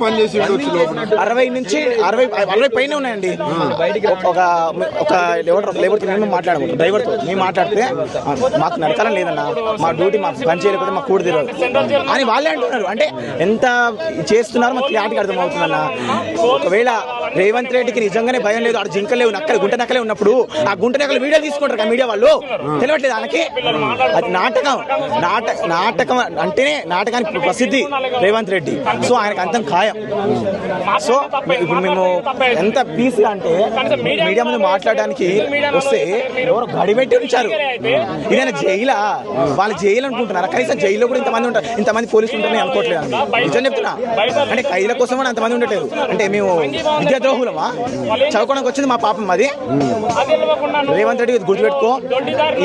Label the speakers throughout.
Speaker 1: పని లోపల
Speaker 2: అరవై నుంచి అరవై అరవై పైన ఉన్నాయండి. ఒక ఒక లేబర్ లేబర్ మేము మాట్లాడము డ్రైవర్తో మేము మాట్లాడితే "ఆ, మాకు నడకాలం లేదన్నా మా డ్యూటీ మాకు పని చేయలేకపోతే మాకు కూడి తెలియదు. అని వాళ్ళే అంటున్నారు. అంటే ఎంత చేస్తున్నారో మాకు క్లారిటీగా అర్థమవుతుందన్న. ఒకవేళ రేవంత్ రెడ్డికి నిజంగానే భయం లేదు. ఆడు జింకలు లేవు నక్కలు గుంట నక్కలే ఉన్నప్పుడు ఆ గుంట నక్కలు వీడియో తీసుకుంటారు కదా మీడియా వాళ్ళు. తెలియట్లేదు ఆయనకి అది నాటకం నాట నాటకం అంటేనే నాటకానికి ప్రసిద్ధి రేవంత్ రెడ్డి. సో ఆయనకు అంతం ఖాయం. సో ఇప్పుడు మేము ఎంత పీస్ అంటే మీడియా ముందు మాట్లాడడానికి వస్తే ఎవరో గడిపెట్టి ఉంచారు. ఇదైనా జైలా వాళ్ళు జైలు అనుకుంటున్నారా? కనీసం జైల్లో కూడా ఇంతమంది ఉంటారు. ఇంతమంది పోలీసులు ఉంటారని అనుకోవట్లేదు. నిజం చెప్తున్నా. అంటే ఖైల కోసం అంతమంది ఉండట్లేదు. అంటే మేము విద్యాద్రోహులమా? చదువుకోవడానికి వచ్చింది మా పాపం అది. రేవంత్ రెడ్డి గుర్తుపెట్టుకో.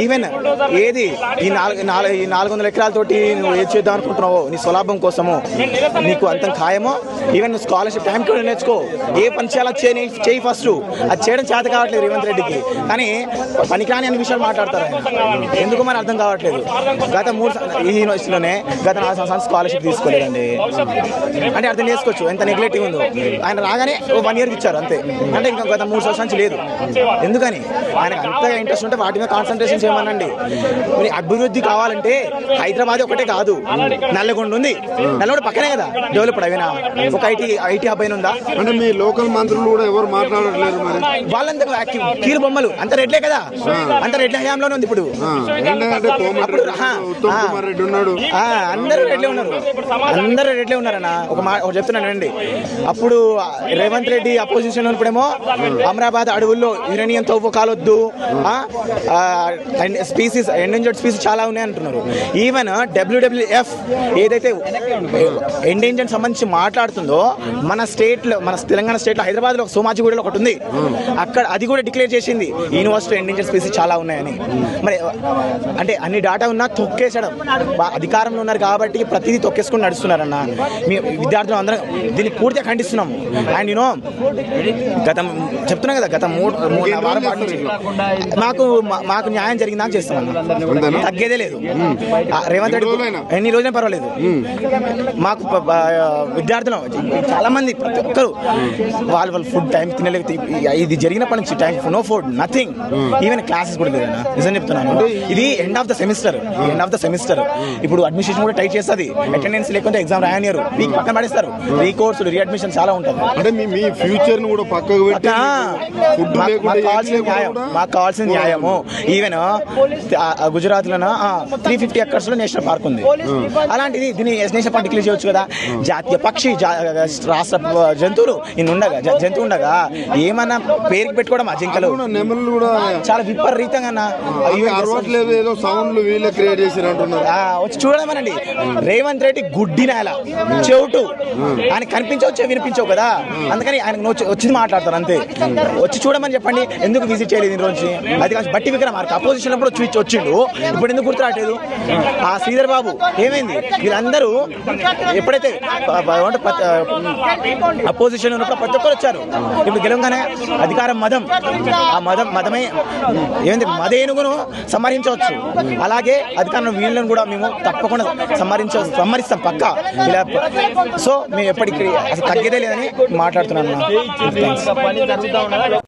Speaker 2: ఈవెన్ ఏది ఈ నాలుగు నాలుగు ఈ నాలుగు వందల ఎకరాలతోటి నువ్వు ఏది చేద్దాం అనుకుంటున్నావో నీ స్వలాభం కోసము నీకు అంతం ఖాయమో ఈవెన్ నువ్వు స్కాలర్షిప్ టైం కూడా నేర్చుకో. ఏ పని చేయాలో చేయి చేయి ఫస్ట్ అది చేయడం చేత కావట్లేదు రేవంత్ రెడ్డికి. కానీ పనికిరాని అన్ని విషయాలు మాట్లాడతారు ఆయన. ఎందుకు మరి అర్థం కావట్లేదు. గత మూడు ఈ యూనివర్సిటీలోనే గత నాలుగు సంవత్సరాలు స్కాలర్షిప్ తీసుకోలేదండి. అంటే అర్థం చేసుకోవచ్చు ఎంత నెగ్లెక్టివ్ ఉందో. ఆయన రాగానే వన్ ఇయర్ ఇచ్చారు అంతే. అంటే ఇంకా గత మూడు సంవత్సరాల నుంచి లేదు. ఎందుకని? ఆయనకు అంతగా ఇంట్రెస్ట్ ఉంటే వాటి మీద కాన్సన్ట్రేషన్ చేయమనండి మరి అభివృద్ధి కావాలంటే హైదరాబాద్ ఒకటే కాదు. నల్లగొండ ఉంది. నల్లగొండ పక్కనే కదా డెవలప్డ్ అయినా ఒక ఐటీ ఐటీ హబ్ అయిన ఉందా?
Speaker 1: అంటే మీ లోకల్ మంత్రులు కూడా ఎవరు మాట్లాడట్లేరు మరి?
Speaker 2: వాళ్ళంతా యాక్టివ్. కీలు బొమ్మలు. అంత రెడ్లే కదా? అంత రెడ్ల హయాంలోనే ఉంది ఇప్పుడు. అప్పుడు అందరూ రెడ్లే ఉన్నారు. అందరూ రెడ్లే ఉన్నారన్న. ఒక మాట ఒకటి చెప్తున్నానండి అప్పుడు రేవంత్ రెడ్డి అపోజిషన్ ఉన్నప్పుడేమో అమరాబాద్ అడవుల్లో యురేనియం తవ్వు కాలొద్దు. స్పీసీస్ ఎండేంజర్డ్ స్పీసీస్ చాలా ఉన్నాయి అంటున్నారు. ఈవెన్ డబ్ల్యూడబ్ల్యూఎఫ్ ఏదైతే ఎండేంజర్ సంబంధించి మాట్లాడుతుందో మన స్టేట్లో మన తెలంగాణ స్టేట్లో హైదరాబాద్లో సోమాజిగూడలో ఒకటి ఉంది. అక్కడ అది కూడా డిక్లేర్ చేసింది. యూనివర్సిటీ ఎండేంజర్ స్పీసీస్ చాలా ఉన్నాయని. మరి అంటే అన్ని డాటా ఉన్నా తొక్కేసడం. అధికారంలో ఉన్నారు కాబట్టి ప్రతిదీ తొక్కేసుకుని నడుస్తున్నారన్న. మీ విద్యార్థులు అందరం దీన్ని పూర్తిగా ఖండిస్తున్నాము. అండ్ యూనో గత చెప్తున్నా కదా గత మూడు మూడు వారం పాటు మాకు మాకు న్యాయం జరిగిందా అని
Speaker 1: అంతేనా?
Speaker 2: తగ్గేదే లేదు. ఆ, రేవంత్ రెడ్డి? ఎన్ని రోజులైనా? పర్వాలేదు. మాకు ప- చాలా మంది ప్రతి ఒక్కరు. వాళ్ళు వాళ్ళు ఫుడ్ టైం తినలేదు. ఇది జరిగినప్పటి నుంచి time no food nothing. Even classes కూడా లేదన్న. నిజం చెప్తున్నాను. ఇది end of the semester end of the semester ఇప్పుడు అడ్మిషన్ కూడా టైట్ చేస్తుంది. అటెండెన్స్ లేకుంటే ఎగ్జామ్ రాయనియరు. మీకు పక్కన పడేస్తారు. రీ కోర్సులు రీ అడ్మిషన్ చాలా ఉంటుంది.
Speaker 1: అంటే మీ మీ ఫ్యూచర్ను కూడా పక్కకు పెట్టి
Speaker 2: మాకు- కావాల్సిన న్యాయము. ఈవెన్ గుజరాత్లో త్రీ ఫిఫ్టీ ఎకర్స్లో నేషనల్ పార్క్ ఉంది. అలాంటిది దీన్ని నేషనల్ పార్క్ డిక్లేర్ చేయొచ్చు కదా? జాతీయ పక్షి రాష్ట్ర జంతువులు ఇన్ని ఉండగా జంతువు ఉండగా ఏమన్నా పేరుకి పెట్టుకోవడం ఆ జింకలు?
Speaker 1: కూడా
Speaker 2: చాలా విపరీతంగా
Speaker 1: ఏదో సౌండ్లు వీళ్ళే క్రియేట్ చేసి
Speaker 2: వచ్చి చూడమనండి. రేవంత్ రెడ్డి గుడ్డి నేల చెవుటు. ఆయన కనిపించవచ్చు వినిపించవు కదా? అందుకని ఆయన వచ్చింది మాట్లాడతారు అంతే. వచ్చి చూడమని చెప్పండి ఎందుకు విజిట్ చేయలేదు ఈ రోజు? అది కాదు బట్టి విక్రమార్క అపోజిషన్ అప్పుడు వచ్చి వచ్చిండు. ఇప్పుడు ఎందుకు గుర్తు రావట్లేదు ఆ శ్రీధర్ బాబు ఏమైంది? వీళ్ళందరూ ఎప్పుడైతే అపోజిషన్ ఉన్నప్పుడు ప్రతి ఒక్కరు వచ్చారు. ఇప్పుడు గెలవగానే అధికారం మదం ఆ మదం మదమే ఏంది మదేనుగును సంహరించవచ్చు. అలాగే అధికారం వీళ్ళని కూడా మేము తప్పకుండా సంహరించ సంహరిస్తాం పక్క. ఇలా సో మేము ఎప్పటికీ అసలు తగ్గేదే లేదని మాట్లాడుతున్నాను. ఇంకా పని జరుగుతా ఉన్నదా